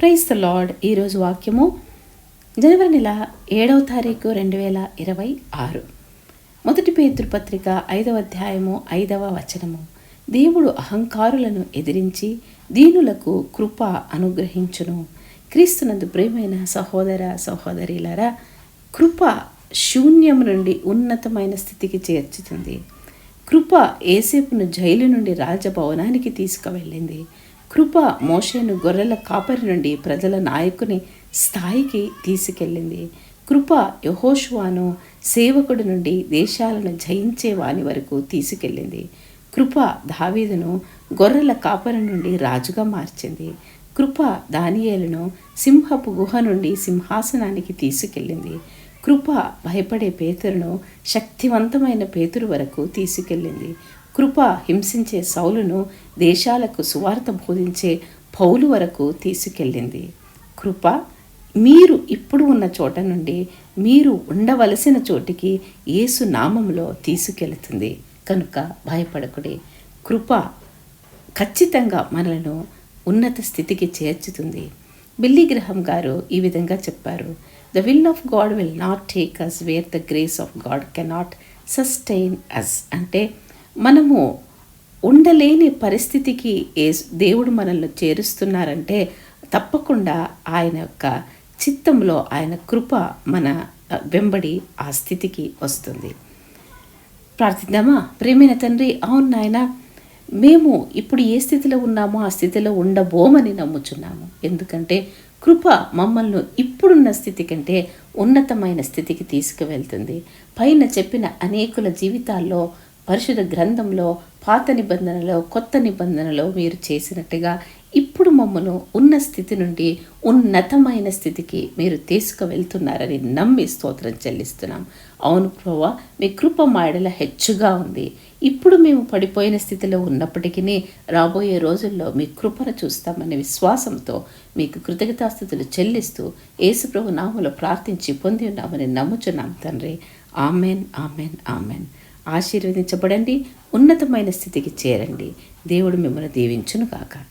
Price the lord. ఈరోజు వాక్యము జనవరి నెల ఏడవ తారీఖు రెండు వేల ఇరవై ఆరు. మొదటి పేతృపత్రిక ఐదవ అధ్యాయము ఐదవ వచనము. దేవుడు అహంకారులను ఎదిరించి దీనులకు కృప అనుగ్రహించును. క్రీస్తునందు ప్రేమైన సహోదర సహోదరిలారా కృప శూన్యం నుండి ఉన్నతమైన స్థితికి చేర్చుతుంది. కృప ఏసేపును జైలు నుండి రాజభవనానికి తీసుకువెళ్ళింది. కృప మోషేను గొర్రెల కాపరి నుండి ప్రజల నాయకుని స్థాయికి తీసుకెళ్ళింది. కృప యహోషువాను సేవకుడి నుండి దేశాలను జయించే వాని వరకు తీసుకెళ్ళింది. కృప దావీదును గొర్రెల కాపరి నుండి రాజుగా మార్చింది. కృప దానియేలును సింహపు గుహ నుండి సింహాసనానికి తీసుకెళ్ళింది. కృప భయపడే పేతురును శక్తివంతమైన పేతురు వరకు తీసుకెళ్ళింది. కృప హింసించే సౌలును దేశాలకు సువార్త బోధించే పౌలు వరకు తీసుకెళ్ళింది. కృప మీరు ఇప్పుడు ఉన్న చోట నుండి మీరు ఉండవలసిన చోటికి యేసు నామంలో తీసుకెళ్తుంది. కనుక భయపడకుడి. కృప ఖచ్చితంగా మనలను ఉన్నత స్థితికి చేర్చుతుంది. బిల్లీ గ్రహం గారు ఈ విధంగా చెప్పారు. The will of God will not take us where the grace of God cannot sustain us అంటే మనము ఉండలేని పరిస్థితికి ఏ దేవుడు మనల్ని చేరుస్తున్నారంటే తప్పకుండా ఆయన యొక్క చిత్తంలో ఆయన కృప మన వెంబడి ఆ స్థితికి వస్తుంది. ప్రార్థిద్దామా? ప్రేమైన తండ్రి అవును నాయన మేము ఇప్పుడు ఏ స్థితిలో ఉన్నామో ఆ స్థితిలో ఉండబోమని నమ్ముచున్నాము. ఎందుకంటే కృప మమ్మల్ని ఇప్పుడున్న స్థితి కంటే ఉన్నతమైన స్థితికి తీసుకువెళ్తుంది. పైన చెప్పిన అనేకుల జీవితాల్లో పరిశుద్ధ గ్రంథంలో పాత నిబంధనలో కొత్త నిబంధనలో మీరు చేసినట్టుగా ఇప్పుడు ఉన్న స్థితి నుండి ఉన్నతమైన స్థితికి మీరు తీసుకువెళ్తున్నారని నమ్మి స్తోత్రం చెల్లిస్తున్నాం. అవును ప్రభా మీ కృప మాడల హెచ్చుగా ఉంది. ఇప్పుడు మేము పడిపోయిన స్థితిలో ఉన్నప్పటికీ రాబోయే రోజుల్లో మీ కృపను చూస్తామనే విశ్వాసంతో మీకు కృతజ్ఞతాస్థితులు చెల్లిస్తూ యేసుప్రభు నామలో ప్రార్థించి పొంది ఉన్నామని నమ్ముచున్నాం తండ్రి. Amen amen amen. ఆశీర్వదించబడండి ఉన్నతమైన స్థితికి చేరండి. దేవుడు మిమ్మల్ని దీవించును కాక